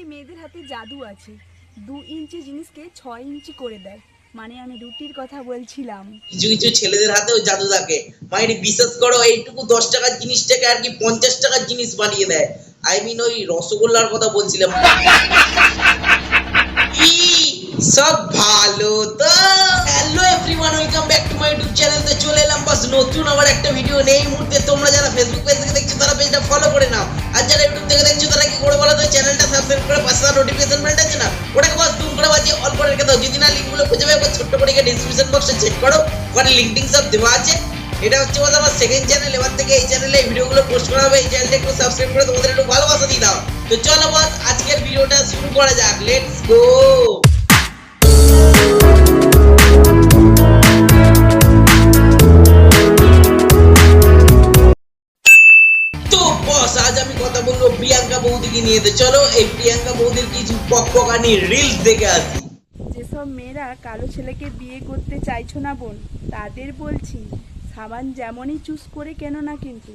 সত্যি মেয়েদের হাতে জাদু আছে। দু ইঞ্চি জিনিসকে ছয় ইঞ্চি করে দেয়। মানে আমি রুটির কথা বলছিলাম। কিছু কিছু ছেলেদের হাতেও জাদু থাকে। মায়ের বিশ্বাস করো, এইটুকু দশ টাকার জিনিসটাকে আর কি পঞ্চাশ টাকার জিনিস বানিয়ে দেয়। আই মিন ওই রসগোল্লার কথা বলছিলাম। সব ভালো তো। Hello everyone welcome back to my YouTube channel তো চলে এলাম, বাস নতুন আবার একটা ভিডিও নেই মুহূর্তে। তোমরা যারা ফেসবুক পেজ থেকে দেখছ, তারা পেজটা ফলো করে নাও। যারা ইউটিউব থেকে দেখছ তারা কি করে বলো তো? চ্যানেলটা সাবস্ক্রাইব করে পাশে নোটিফিকেশন বেলটা আছে না ওটাকে বাস দুম করে বাজিয়ে অল করে রেখে দাও। যদি না লিঙ্কগুলো খুঁজে পাবে ছোট্ট করে গিয়ে ডিসক্রিপশন বক্সে চেক করো। ওখানে লিঙ্ক সব দেওয়া আছে। এটা হচ্ছে বলতে আমার সেকেন্ড চ্যানেল এবার থেকে এই চ্যানেলে ভিডিও ভিডিওগুলো পোস্ট করা হবে। এই চ্যানেলটা একটু সাবস্ক্রাইব করে তোমাদের একটু ভালোবাসা দিয়ে দাও। তো চলো বস, আজকের ভিডিওটা শুরু করা যাক। লেটস গো বৌদিকে নিয়ে তো চলো এই প্রিয়াঙ্কা বৌদির কিছু পকপকানি রিলস দেখে আসি। যেসব মেয়েরা কালো ছেলেকে বিয়ে করতে চাইছো না বোন তাদের বলছি সাবান যেমনই চুজ করে কেন না কিন্তু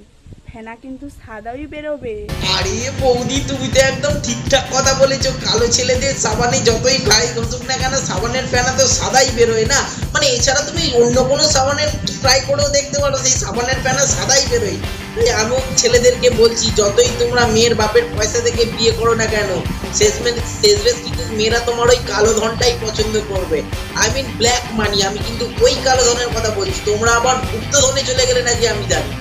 ফেনা কিন্তু সাদাই বেরোবে। আরে বৌদি তুমি তো একদম ঠিকঠাক কথা বলেছ। কালো ছেলেদের সাবানে যতই গায়ে ঘষুক না কেন সাবানের ফেনা তো সাদাই বেরোয় না। মানে এছাড়া তুমি অন্য কোনো সাবানের ট্রাই করেও দেখতে পারো সেই সাবানের ফেনা সাদাই বেরোয়। আমিও ছেলেদেরকে বলছি, যতই তোমরা মেয়ের বাপের পয়সা থেকে বিয়ে করো না কেন, শেষমেশ শেষমেশ কিন্তু মেয়েরা তোমার ওই কালো ধনটাই পছন্দ করবে। আই মিন ব্ল্যাক মানি আমি কিন্তু ওই কালো ধনের কথা বলছি। তোমরা আবার গুপ্ত ধনে চলে গেলে নাকি আমি জানি।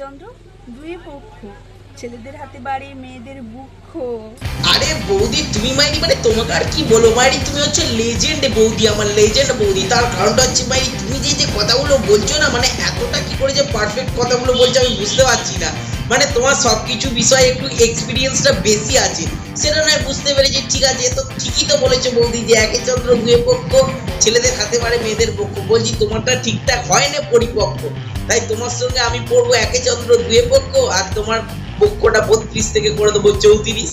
চন্দ্র? দুই পক্ষ। ছেলেদের হাতে বাড়ি, মেয়েদের বুক্ষ। আরে বৌদি, তুমি মাইরি মানে তোমাকে আর কি বলো মাইরি, তুমি হচ্ছে লেজেন্ড বৌদি, আমার লেজেন্ড বৌদি। তার কারণটা হচ্ছে মাইরি, তুমি যে যে কথাগুলো বলছো না মানে এতটা কি করে যে পারফেক্ট কথাগুলো বলছো আমি বুঝতে পারছি না। মানে তোমার সব কিছু বিষয়ে একটু এক্সপিরিয়েন্সটা বেশি আছে। সেটা নয়, বুঝতে পেরেছি ঠিক আছে তো ঠিকই তো বলেছ বৌদি, যে একে চন্দ্র দুয়ে পক্ষ, ছেলেদের হাতে পারে মেয়েদের পক্ষ। বলছি, তোমারটা ঠিকঠাক হয় না পরিপক্ক? তাই তোমার সঙ্গে আমি পড়ব একে চন্দ্র দুয়ে পক্ষ, আর তোমার পক্ষটা বত্রিশ থেকে করে দেবো চৌত্রিশ।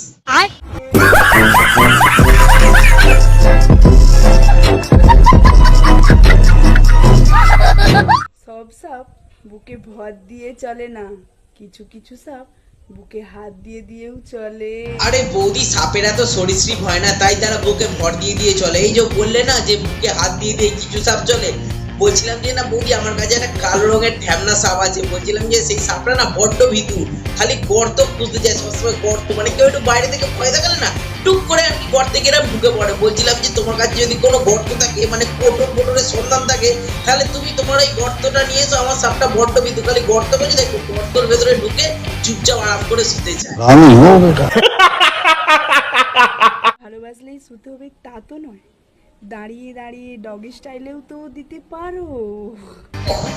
সব সাপ বুকে ভর দিয়ে চলে না। কিছু কিছু সাপ বুকে হাত দিয়ে দিয়েও চলে। আরে বৌদি সাপেরা তো সরীসৃপ হয় না তাই তারা বুকে ভর দিয়ে দিয়ে চলে। এই যে বললে না যে বুকে হাত দিয়ে দিয়ে কিছু সাপ চলে বলছিলাম যে না বৌদি আমার কাছে একটা কালো রঙের ঠ্যামনা সাপ আছে। বলছিলাম যে সেই সাপটা না বড্ড ভীতু খালি গর্ত খুঁজতে যায় সবসময় গর্ত মানে কেউ একটু বাইরে থেকে ভয় দেখালে না টুক করে আর কি গর্তে গেলে ঢুকে পড়ে। বলছিলাম যে তোমার কাছে যদি কোনো গর্ত থাকে মানে কোটর কোটরের সন্ধান থাকে তাহলে তুমি তোমার ওই গর্তটা নিয়ে এসো আমার সাপটা বড্ড ভীতু। খালি গর্ত করে দেখো গর্তর ভেতরে ঢুকে চুপচাপ আরাম করে শুতে চায়। আমি ভালোবাসলেই শুতে হবে তা তো নয়। দাঁড়িয়ে দাঁড়িয়ে ডগি স্টাইলেও তো দিতে পারো।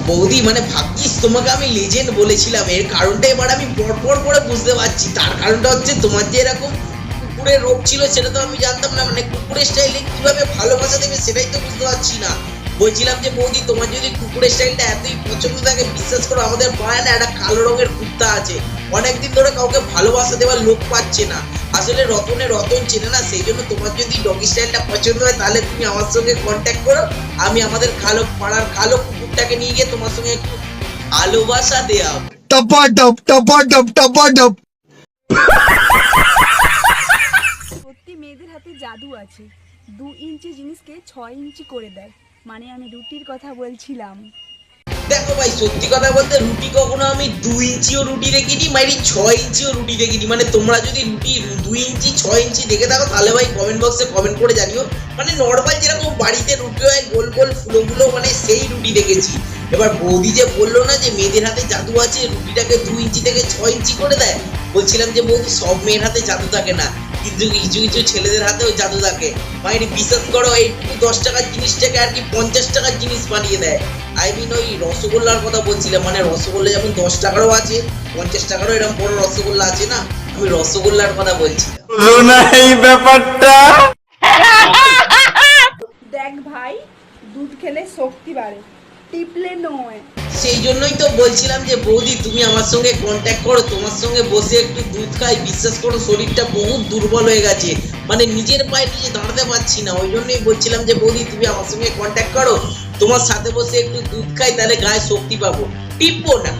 বৌদি মানে ভাগ্যিস তোমাকে আমি লেজেন্ড বলেছিলাম। এর কারণটা এবার আমি পরপর করে বুঝতে পারছি। তার কারণটা হচ্ছে তোমার যে এরকম কুকুরের রোগ ছিল, সেটা তো আমি জানতাম না। মানে কুকুরের স্টাইলে কীভাবে ভালোবাসা দেবে, সেটাই তো বুঝতে পারছি না। বলছিলাম যে, বৌদি, তোমার যদি কুকুরের স্টাইলটা এতই পছন্দ থাকে, বিশ্বাস করো, আমাদের পাড়ায় না একটা কালো রঙের কুত্তা আছে। অনেকদিন ধরে কাউকে ভালোবাসা দেওয়ার লোক পাচ্ছে না। আসলে রতনে রতন চেনে না সেই জন্য তোমার যদি ডগি স্টাইলটা পছন্দ হয় তাহলে তুমি আমার সঙ্গে কন্ট্যাক্ট করো। আমি আমাদের কালো পাড়ার কালো কুকুরটাকে নিয়ে গিয়ে তোমার সঙ্গে একটু ভালোবাসা দেওয়া টপা টপ টপা টপ টপা ডপ সত্যি মেয়েদের হাতে জাদু আছে। দু ইঞ্চি জিনিসকে ছয় ইঞ্চি করে দেয়। মানে আমি রুটির কথা বলছিলাম। ভাই, সত্যি কথা বলতে রুটি কখনো আমি দুই ইঞ্চিও রুটি দেখিনি, মাইরি ছয় ইঞ্চিও রুটি দেখিনি। মানে তোমরা যদি রুটি দুই ইঞ্চি, ছয় ইঞ্চি দেখে থাকো, তাহলে ভাই কমেন্ট বক্সে কমেন্ট করে জানিও। মানে নর্মাল যেরকম বাড়িতে রুটি হয়, গোল গোল ফুলো ফুলো মানে সেই রুটি দেখেছি। এবার বৌদি যে বলল না যে মেয়েদের হাতে জাদু আছে, রুটিটাকে দুই ইঞ্চি থেকে ছয় ইঞ্চি করে দেয়? বলছিলাম যে বৌদি, সব মেয়ের হাতে জাদু থাকে না। কিন্তু কিছু কিছু ছেলেদের হাতেও জাদু থাকে। মাইরি বিশ্বাস করো এইটুকু দশ টাকার জিনিসটাকে আর কি পঞ্চাশ টাকার জিনিস বানিয়ে দেয়। আই মিন ওই রসগোল্লার কথা বলছিলাম মানে রসগোল্লা যেমন দশ টাকারও আছে পঞ্চাশ টাকারও এরকম বড় রসগোল্লা আছে না? আমি রসগোল্লার কথা বলছিলাম। শোনা এই ব্যাপারটা। দেখ ভাই দুধ খেলে শক্তি বাড়ে। টিপলে নয়। সেই জন্যই তো বলছিলাম যে, বৌদি, তুমি আমার সঙ্গে কন্ট্যাক্ট করো, তোমার সঙ্গে বসে একটু দুধ খাই, বিশ্বাস করো, শরীরটা বহুত দুর্বল হয়ে গেছে। মানে নিজের পায়ে নিজে দাঁড়াতে পারছি না, ওই জন্যই বলছিলাম যে, বৌদি, তুমি আমার সঙ্গে কন্ট্যাক্ট করো, তোমার সাথে বসে একটু দুধ খাই, তাহলে গায়ে শক্তি পাবো। টিপবো না।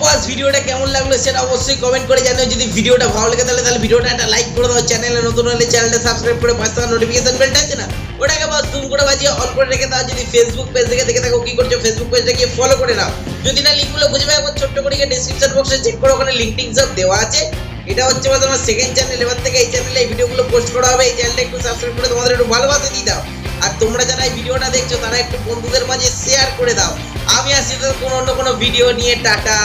বাস, ভিডিওটা কেমন লাগল সেটা অবশ্যই কমেন্ট করে জানিও। যদি ভিডিওটা ভালো লাগে, তাহলে তাহলে ভিডিওটা একটা লাইক করে দাও। চ্যানেলে নতুন হলে চ্যানেলটা সাবস্ক্রাইব করে টাকা নোটিফিকেশন বেলটা আছে না? ওটাকে বাস জুম করে বাজিয়ে অন করে রেখে দাও, যদি ফেসবুক পেজ থেকে দেখে থাকো কি করছ ফেসবুক পেজটা গিয়ে ফলো করে নাও। যদি না লিঙ্কগুলো বুঝে পাই একবার ছোট্ট করে গিয়ে ডেসক্রিপশন বক্সে চেক করো, ওখানে লিঙ্ক টিঙ্ক সব দেওয়া আছে। এটা হচ্ছে আমার সেকেন্ড চ্যানেল এবার থেকে এই চ্যানেলে এই ভিডিওগুলো পোস্ট করা হবে, এই চ্যানেলটা একটু সাবস্ক্রাইব করে তোমাদের একটু ভালোবাসা দিয়ে দাও। আর তোমরা যারা এই ভিডিওটা দেখছ, তারা একটু বন্ধুদের মাঝে শেয়ার করে দাও। আমি আসছি তো কোনো অন্য কোনো ভিডিও নিয়ে, টাটা।